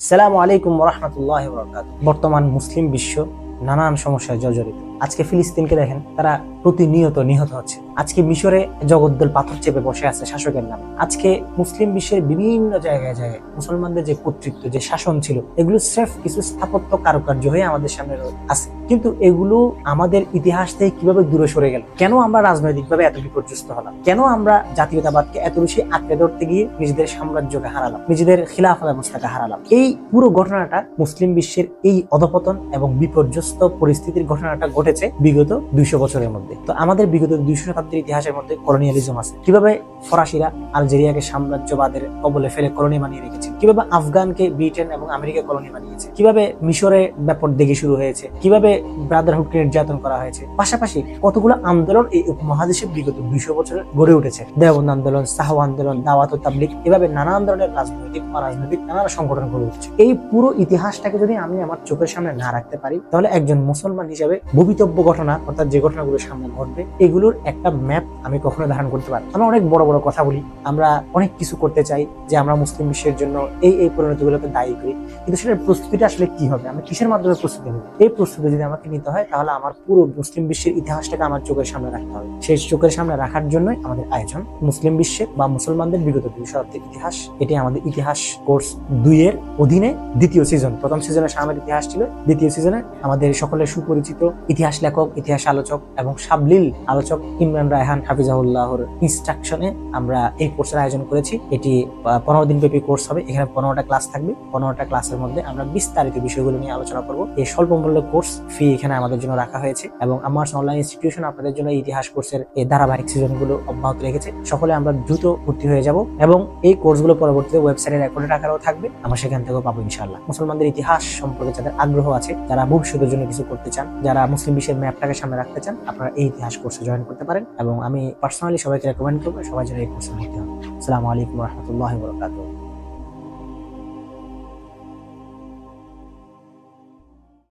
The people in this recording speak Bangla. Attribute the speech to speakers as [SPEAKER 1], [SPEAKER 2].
[SPEAKER 1] সালামু আলাইকুম রহমতুল্লাহ বর্তমান মুসলিম বিশ্ব নানান সমস্যায় জর্জরিত। আজকে ফিলিস্তিনকে দেখেন, তারা প্রতিনিয়ত নিহত হচ্ছে। আজকে মিশরে জগদ্দল পাথর চেপে বসে আছে শাসকের নামে। আজকে মুসলিম বিশ্বের বিভিন্ন জায়গায় জায়গায় মুসলমানদের যে কর্তৃত্ব, যে শাসন ছিল, এগুলো স্রেফ কিছু স্থাপত্য কারুকার্য হয়ে আমাদের সামনে আছে। কিন্তু এগুলো আমাদের ইতিহাস থেকে কীভাবে দূরে সরে গেল? কেন আমরা রাজনৈতিকভাবে এত বিপর্যস্ত হলাম? কেন আমরা জাতীয়তাবাদকে এত বেশি আঁকড়ে ধরতে গিয়ে নিজেদের সাম্রাজ্যকে হারালাম, নিজেদের খিলাফা ব্যবস্থাকে হারালাম? এই পুরো ঘটনাটা মুসলিম বিশ্বের এই অধপতন এবং বিপর্যস্ত পরিস্থিতির ঘটনাটা ঘটেছে বিগত দুইশো বছরের মধ্যে। তো আমাদের বিগত দুইশো শতাব্দীর ইতিহাসের মধ্যে কলোনিয়ালিজম আছে। কীভাবে ফরাসিরা আলজেরিয়াকে সাম্রাজ্যবাদের কবলে ফেলে কলোনি বানিয়ে রেখেছে কীভাবে আফগানকে ব্রিটেন এবং আমেরিকা কলোনি বানিয়েছে? কীভাবে মিশরে ব্যাপক দেখে শুরু হয়েছে? কীভাবে ব্রাদারহুডকে নির্যাতন করা হয়েছে? পাশাপাশি কতগুলো আন্দোলন এই উপমহাদেশে বিগত দুইশো বছরে গড়ে উঠেছে? দেওবন্দ আন্দোলন সাহ আন্দোলন, দাওয়াত তাবলিক এভাবে নানা ধরনের রাজনৈতিক অরাজনৈতিক নানা সংগঠন গড়ে উঠছে। এই পুরো ইতিহাসটাকে যদি আমি আমার চোখের সামনে না রাখতে পারি, তাহলে একজন মুসলমান হিসাবে ভবিতব্য ঘটনা অর্থাৎ যে ঘটনাগুলো সামনে ঘটবে, এগুলোর একটা ম্যাপ আমি কখনো ধারণ করতে পারি আমরা অনেক বড় বড় কথা বলি, আমরা অনেক কিছু করতে চাই যে আমরা মুসলিম বিশ্বের জন্য এই এই পরিণতিগুলোকে দায়ী করি। কিন্তু সেটার প্রস্তুতিটা আসলে কি হবে? আমরা কিসের মাধ্যমে প্রস্তুতি নেব? এই প্রস্তুতি যদি আমাকে নিতে হয়, তাহলে আমার পুরো মুসলিম বিশ্বের ইতিহাসটাকে আমার চোখের সামনে রাখতে হবে। সেই চোখের সামনে রাখার জন্যই আমাদের আয়োজন। মুসলিম বিশ্বে বা মুসলমানদের বিগত দুই ইতিহাস এটি আমাদের ইতিহাস কোর্স দুইয়ের অধীনে দ্বিতীয় সিজন। প্রথম সিজনে সামের ইতিহাস ছিল, দ্বিতীয় সিজনে আমাদের সকলের সুপরিচিত ইতিহাস লেখক, ইতিহাস আলোচক এবং সাবলীল আলোচক ইমরান রায়হান হাফিজাহুল্লাহর ইনস্ট্রাকশনে আমরা এই কোর্সের আয়োজন করেছি। এটি পনেরো দিন ব্যাপী কোর্স হবে। এখানে পনেরোটা ক্লাস থাকবে। পনেরোটা ক্লাসের মধ্যে আমরা বিস্তারিত বিষয়গুলো নিয়ে আলোচনা করব। এই স্বল্প মূল্য কোর্স ফি এখানে আমাদের জন্য রাখা হয়েছে এবং আমার অনলাইন ইনস্টিটিউশন আপনাদের জন্য ইতিহাস কোর্সের এই ধারাবাহিক সিজনগুলো অব্যাহত রেখেছে। সকলে আমরা দ্রুত ভর্তি হয়ে যাব এবং এই কোর্সগুলো পরবর্তীতে ওয়েবসাইটে রেকর্ডেড আকারেও থাকবে। আমরা সেখান থেকেও পাবো ইনশাআল্লাহ। মুসলমানদের ইতিহাস সম্পর্কে যাদের আগ্রহ আছে, যারা ভবিষ্যতের জন্য কিছু করতে চান, যারা মুসলিম বিশ্বের ম্যাপটাকে সামনে রাখতে চান, আপনারা এই ইতিহাস কোর্সে জয়েন করতে পারেন এবং আমি পার্সোনালি সবাইকে রেকমেন্ড করব সবাই যেন এই কোর্সে ভর্তি হন। আসসালামু আলাইকুম রহমতুল্লাহ বরকাতুহ।